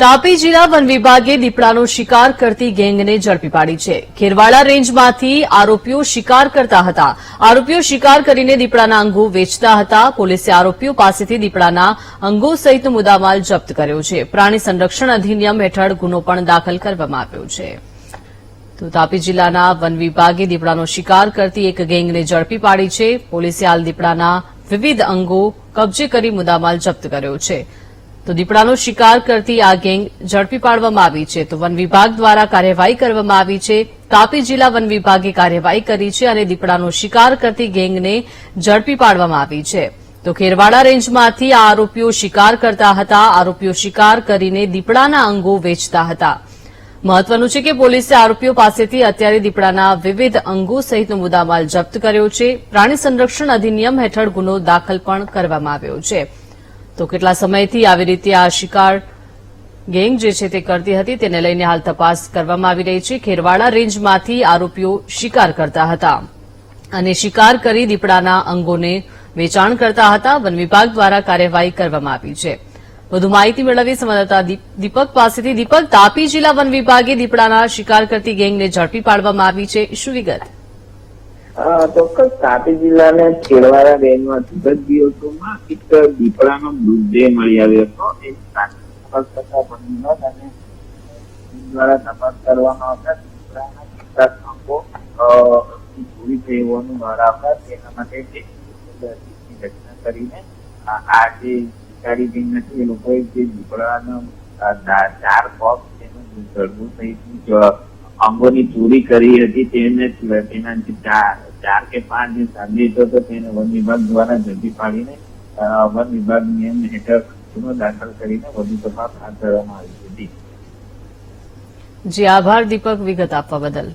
તાપી જિલ્લા વન વિભાગે દીપડાનો શિકાર કરતી ગેંગને ઝડપી પાડી છે. ખેરવાડા રેન્જમાંથી આરોપીઓ શિકાર કરતા હતા. આરોપીઓ શિકાર કરીને દીપડાના અંગો વેચતા હતા. પોલીસે આરોપીઓ પાસેથી દીપડાના અંગો સહિત મુદ્દામાલ જપ્ત કર્યો છે. પ્રાણી સંરક્ષણ અધિનિયમ હેઠળ ગુનો પણ દાખલ કરવામાં આવ્યો છે. તો તાપી જિલ્લાના વન વિભાગે દીપડાનો શિકાર કરતી એક ગેંગને ઝડપી પાડી છે. પોલીસે હાલ દીપડાના વિવિધ અંગો કબજે કરી મુદ્દામાલ જપ્ત કર્યો છે. તો દીપડાનો શિકાર કરતી આ ગેંગ ઝડપી પાડવામાં આવી છે. તો વન વિભાગ દ્વારા કાર્યવાહી કરવામાં આવી છે. તાપી જિલ્લા વન વિભાગે કાર્યવાહી કરી છે અને દીપડાનો શિકાર કરતી ગેંગને ઝડપી પાડવામાં આવી છે. તો ખેરવાડા રેન્જમાંથી આ આરોપીઓ શિકાર કરતા હતા. આરોપીઓ શિકાર કરીને દીપડાના અંગો વેચતા હતા. મહત્વનું છે કે પોલીસે આરોપીઓ પાસેથી અત્યારે દીપડાના વિવિધ અંગો સહિતનો મુદ્દામાલ જપ્ત કર્યો છે. પ્રાણી સંરક્ષણ અધિનિયમ હેઠળ ગુનો દાખલ પણ કરવામાં આવ્યો છે. તો કેટલા સમયથી આવી રીતે આ શિકાર ગેંગ જે છે તે કરતી હતી તેને લઈને હાલ તપાસ કરવામાં આવી રહી છે. ખેરવાડા રેન્જમાંથી આરોપીઓ શિકાર કરતા હતા અને શિકાર કરી દીપડાના અંગોને વેચાણ કરતા હતા. વન વિભાગ દ્વારા કાર્યવાહી કરવામાં આવી છે. વધુ માહિતી મેળવી સંવાદદાતા દીપ- દીપક પાસેથી. દીપક, તાપી જિલ્લા વન વિભાગે દીપડાના શિકાર કરતી ગેંગને ઝડપી પાડવામાં આવી છે. શું વિગત? ચોક્કસ. તાપી જિલ્લાના છેડવાડા રેન્જમાં સુરત દિવસોમાં એક દીપડાનો મૃતદેહ મળી આવ્યો હતો. એ દ્વારા તપાસ કરવામાં આવતા દીપડાના કેટલાક અંગો ચોરી થઈ હોવાનું બહાર આવતા તેના માટે રચના કરીને, આ જે શિકારી બેન હતી, એ લોકોએ જે દીપડાનો ચાર પગ તેનું ગળવું સહિતનું અંગોની ચોરી કરી હતી તેને તેના ચાર ચાર કે પાંચ જે સાબિતો હતો. તેને વન વિભાગ દ્વારા ઝડપી પાડીને વન વિભાગ નિયમ હેઠળ ગુનો દાખલ કરીને વધુ તપાસ હાથ ધરવામાં આવી હતી. જી, આભાર દીપક વિગત આપવા બદલ.